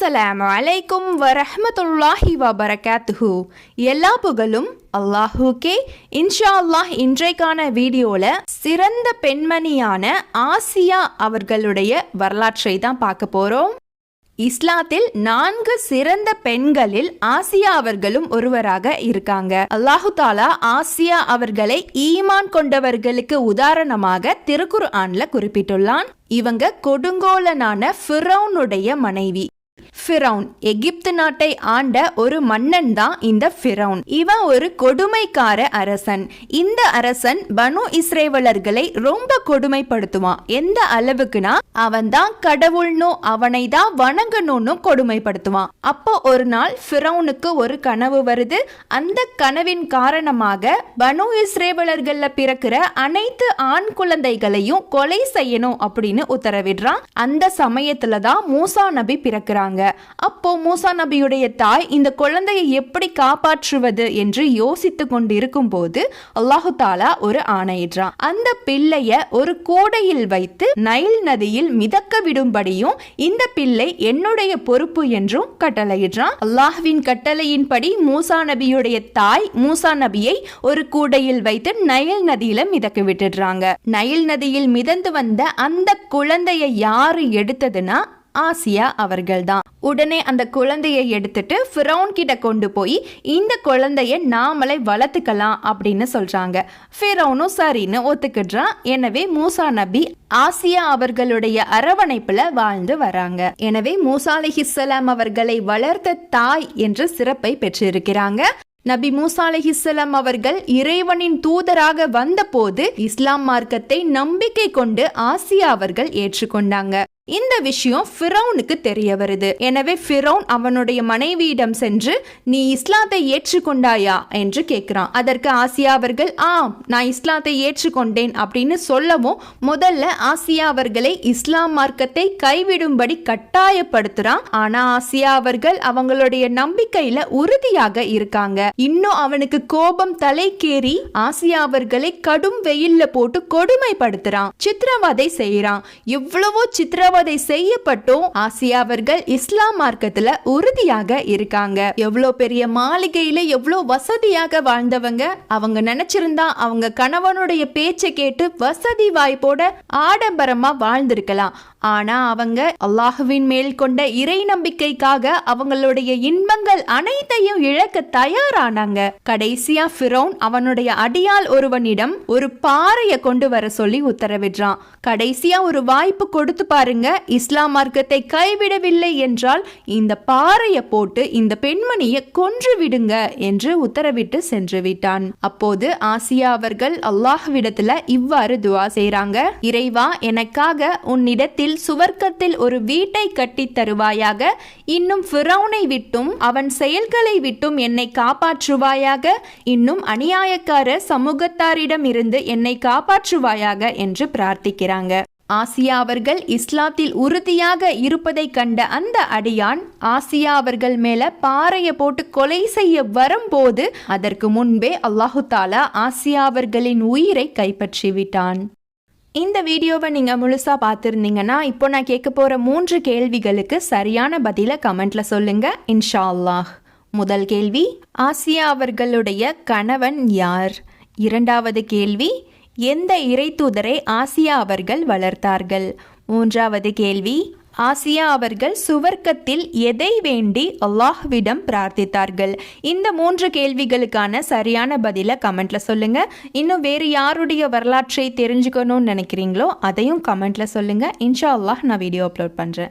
அஸ்ஸலாம் அலைக்கும் வரஹமத்துல்லாஹி வபரகாத்துஹு எல்லா புகழும் அல்லாஹூக்கே இன்ஷா அல்லாஹ் இன்றைக்கான வீடியோல சிறந்த பெண்மணியான ஆசியா அவர்களுடைய வரலாற்றை தான் பார்க்க போறோம். இஸ்லாத்தில் நான்கு சிறந்த பெண்களில் ஆசியா அவர்களும் ஒருவராக இருக்காங்க. அல்லாஹு தாலா ஆசியா அவர்களை ஈமான் கொண்டவர்களுக்கு உதாரணமாக திருக்குர் ஆன்ல குறிப்பிட்டுள்ளான். இவங்க கொடுங்கோலனான ஃபிரௌனுடைய மனைவி. ஃபிரௌன். எகிப்து நாட்டை ஆண்ட ஒரு மன்னன் தான் இந்த ஃபிரௌன். இவன் ஒரு கொடுமைக்கார அரசன். இந்த அரசன் பனு இஸ்ரேவலர்களை ரொம்ப கொடுமைப்படுத்துவான். எந்த அளவுக்குனா அவன் தான் கடவுள்னு அவனை தான் வணங்கணும்னு கொடுமைப்படுத்துவான். அப்போ ஒரு நாள் ஃபிரௌனுக்கு ஒரு கனவு வருது. அந்த கனவின் காரணமாக பனு இஸ்ரேவலர்கள்ல பிறக்கிற அனைத்து ஆண் குழந்தைகளையும் கொலை செய்யணும் அப்படின்னு உத்தரவிடுறான். அந்த சமயத்துல தான் மூசா நபி பிறக்கிறாங்க. அப்போ மூசா நபியுடைய தாய் இந்த குழந்தையை எப்படி காப்பாற்றுவது என்று யோசித்து கொண்டிருக்கும் போது அல்லாஹு தாலா ஒரு ஆணையிடுறான். அந்த பிள்ளைய ஒரு கோடையில் வைத்து நைல் நதியில் மிதக்க விடும்படியும் இந்த பிள்ளை என்னுடைய பொறுப்பு என்றும் கட்டளையிடுறான். அல்லாஹ்வின் கட்டளையின்படி மூசா நபியுடைய தாய் மூசா நபியை ஒரு கூடையில் வைத்து நைல் நதியில மிதக்க விட்டுடுறாங்க. நைல் நதியில் மிதந்து வந்த அந்த குழந்தையை யாரு எடுத்ததுன்னா ஆசியா அவர்கள்தான். உடனே அந்த குழந்தையை எடுத்துட்டு ஃபிரௌன் கிட்ட கொண்டு போய் இந்த குழந்தைய நாமளை வளர்த்துக்கலாம் அப்படின்னு சொல்றாங்க. ஃபிரௌனும் சரின்னு ஒத்துக்கிடுறான். எனவே மூசா நபி ஆசியா அவர்களுடைய அரவணைப்புல வாழ்ந்து வராங்க. எனவே மூசா அலிஹிஸ்ஸலாம் அவர்களை வளர்த்த தாய் என்ற சிறப்பை பெற்றிருக்கிறாங்க. நபி மூசா அலிஹிஸ்லாம் அவர்கள் இறைவனின் தூதராக வந்தபோது இஸ்லாம் மார்க்கத்தை நம்பிக்கை கொண்டு ஆசியா அவர்கள் ஏற்றுக்கொண்டாங்க. இந்த விஷயம் ஃபிரௌனுக்கு தெரிய வருது. எனவே ஃபிரௌன் அவனுடைய மனைவியிடம் சென்று நீ இஸ்லாத்தை ஏற்றுக்கொண்டாயா? என்று கேட்கிறான். அதற்கு ஆசியா அவர்கள் ஆம் நான் இஸ்லாத்தை ஏற்றுக்கொண்டேன் அப்படின்னு சொல்லவும் முதல்ல ஆசியா அவர்களை இஸ்லாம் மார்க்கத்தை கைவிடும்படி கட்டாயப்படுத்துறான். ஆனா ஆசியா அவர்கள் அவங்களுடைய நம்பிக்கையில உறுதியாக இருக்காங்க. இன்னும் அவனுக்கு கோபம் தலைக்கேறி ஆசியா அவர்களை கடும் வெயில்ல போட்டு கொடுமைப்படுத்துறான். சித்திரவதை செய்யறான் எவ்வளவோ சித்திரவதை சித்திரவதை செய்யப்பட்டும் ஆசியா அவர்கள் இஸ்லாம் மார்க்கத்துல உறுதியாக இருக்காங்க. எவ்வளவு பெரிய மாளிகையில எவ்வளவு வசதியாக வாழ்ந்தவங்க அவங்க நினைச்சிருந்தா அவங்க கணவனுடைய பேச்சை கேட்டு வசதி வாய்ப்போட ஆடம்பரமா வாழ்ந்திருக்கலாம். ஆனா அவங்க அல்லாஹுவின் மேல் கொண்ட இறை நம்பிக்கைக்காக அவங்களுடைய இன்பங்கள் அனைத்தையும் இழக்க தயாரானாங்க. கடைசியா பிரௌன் அவனுடைய அடியால் ஒருவனிடம் ஒரு பாறையை கொண்டு வர சொல்லி உத்தரவிடுறான். கடைசியா ஒரு வாய்ப்பு கொடுத்து பாருங்க இஸ்லாம் மார்க்கத்தை கைவிடவில்லை என்றால் இந்த பாறையை போட்டு இந்த பெண்மணியை கொன்று விடுங்க என்று உத்தரவிட்டு சென்று விட்டான். அப்போது ஆசியா அவர்கள் அல்லாஹ்விடத்துல இவ்வாறு துவா செய்றாங்க. இறைவா எனக்காக உன்னிடத்தில் சுவர்க்கத்தில் ஒரு வீட்டை கட்டி தருவாயாக இன்னும் ஃபிரௌனை விட்டும் அவன் செயல்களை விட்டும் என்னை காப்பாற்றுவாயாக இன்னும் அநியாயக்கார சமூகத்தாரிடம் இருந்து என்னை காப்பாற்றுவாயாக என்று பிரார்த்திக்கிறாங்க. ஆசியா அவர்கள் இஸ்லாத்தில் உறுதியாக இருப்பதை கண்ட அந்த அடியான் ஆசியா அவர்கள் மேல பாறையை போட்டு கொலை செய்ய வரும்போது அதற்கு முன்பே அல்லாஹு தாலா ஆசியா அவர்களின் உயிரை கைப்பற்றி விட்டான். இந்த வீடியோவை நீங்கள் முழுசாக பார்த்துருந்தீங்கன்னா இப்போ நான் கேட்க போகிற மூன்று கேள்விகளுக்கு சரியான பதிலை கமெண்ட்ல சொல்லுங்க இன்ஷா அல்லாஹ். முதல் கேள்வி ஆசியா அவர்களுடைய கணவன் யார்? இரண்டாவது கேள்வி எந்த இறைத்தூதரை ஆசியா அவர்கள் வளர்த்தார்கள்? மூன்றாவது கேள்வி ஆசியா அவர்கள் சுவர்க்கத்தில் எதை வேண்டி அல்லாஹ்விடம் பிரார்த்தித்தார்கள்? இந்த மூன்று கேள்விகளுக்கான சரியான பதிலை கமெண்ட்ல சொல்லுங்க. இன்னும் வேறு யாருடைய வரலாற்றை தெரிஞ்சுக்கணும்னு நினைக்கிறீங்களோ அதையும் கமெண்ட்ல சொல்லுங்க. இன்ஷா அல்லாஹ் நான் வீடியோ அப்லோட் பண்றேன்.